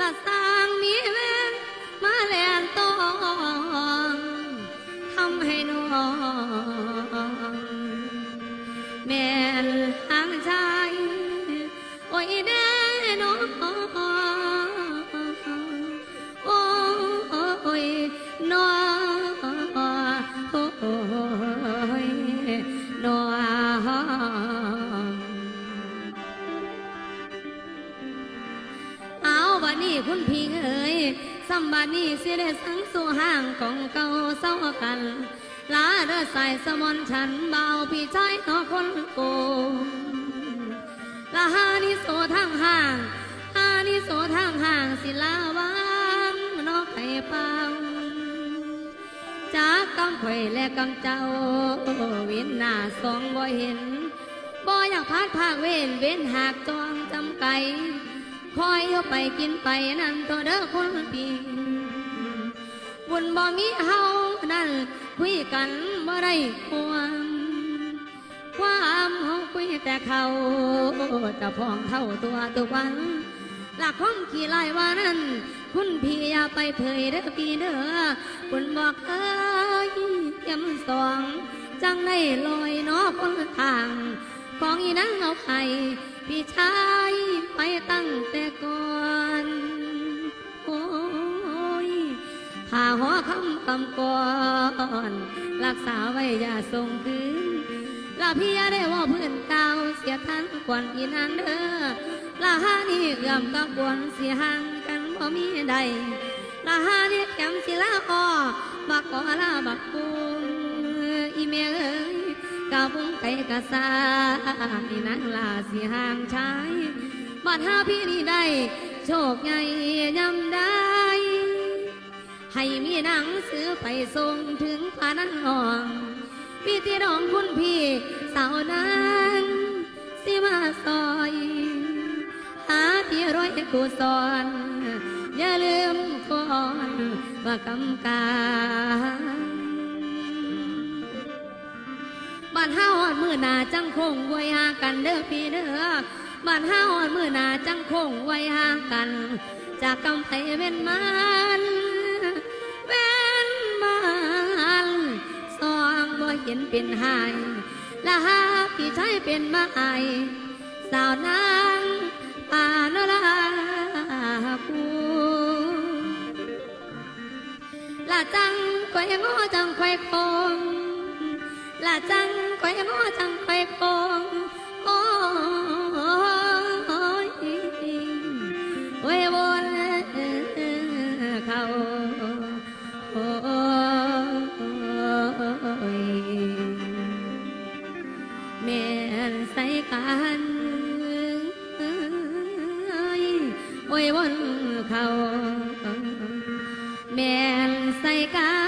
ละสร้างมีแม่นมาแลนตองทำให้น้อง นี้คุณพี่เอ๋ยสัมบัดนี้สิได้สังสู่ห่างของเก่าเศร้ากันลาเด้อสายสมอนฉันเบาพี่ชายนอคนโกลาหานิโสทางห่างหานิโสทางห่างสิลาวันนอกไข่ปังจากกำไข่และกำเจ้าเวินหน้าสองบ่เห็นบ่อยากพาดภาคเว้นเว้นหากจองจำไก่ คอยเอาไปกินไปนั่นตัวเด้อคนปีบุญบ่มีเฮานั่นคุยกันบ่ได้ความความเฮาคุยแต่เขาจะพองเท่าตัวทุกวันหลักของขี่ไล่ว่านั้นคุณพี่อย่าไปเผยเด้อพี่เด้อคุณบอกเอ้ยเยี่ยมสองจังได้ลอยนอคนทาง ของอีนังเอาไข่พี่ชายไปตั้งแต่ก่อนโอ้ยถ้าหัวคำคำก่อนรักษาไว้อย่าส่งคืนลาพี่ได้ว่าเพื่อนเก่าเสียทันกวนอีนางเด้อลาหานี่เอื้อมกับกวนเสียห่างกันบ่มีใดลาหานี่แคมสิลาอ้อบั กาบุงไก่กะซาอีนางลาสีห่างชายบัดหาพี่นี่ได้ โชคใหญ่ยำได้ ให้มีหนังสือไปส่งถึงพานันหองพี่ที่น้องคุณพี่สาวนั้นสิมาซอยหาที่ร้อยกูสอนอย่าลืมก่อนว่ากำกาานห้าหอดมือหนาจังคงไว้หากันเด้อพี่เด้อบ้านห้าหอดมือหนาจังคงไว้หากัน จากกำไพเว้นมันเว้นมันสองบ่เห็นเป็นหายละหาพี่ชายเป็นมาไอสาวนางป่านลาคูละจังคอยงอจังคอยคงละจัง อยงอจังคอยคงโอ้ยโอ้ยวนเขาโอ้ยแม่นใส่กันโอ้ยวนเขาแม่นใส่กัน